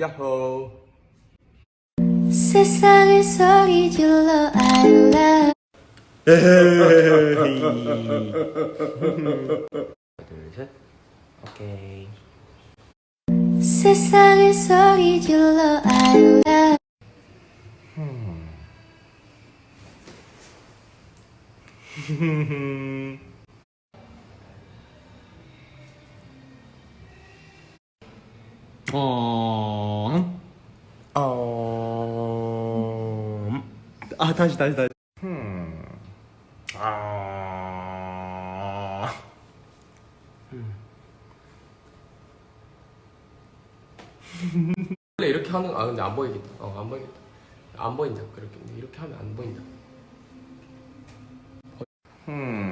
야호. 세상을 소리 질러 I love 둘, 셋. 오케이. 세상을 소리 질러 I love 어. 어. 아, 다시, 다시, 다시. 음. 아. 원래 이렇게 하는 아 근데 안 보이겠다. 어안 보이겠다. 안 보인다. 그렇게 이렇게 하면 안 보인다. 음.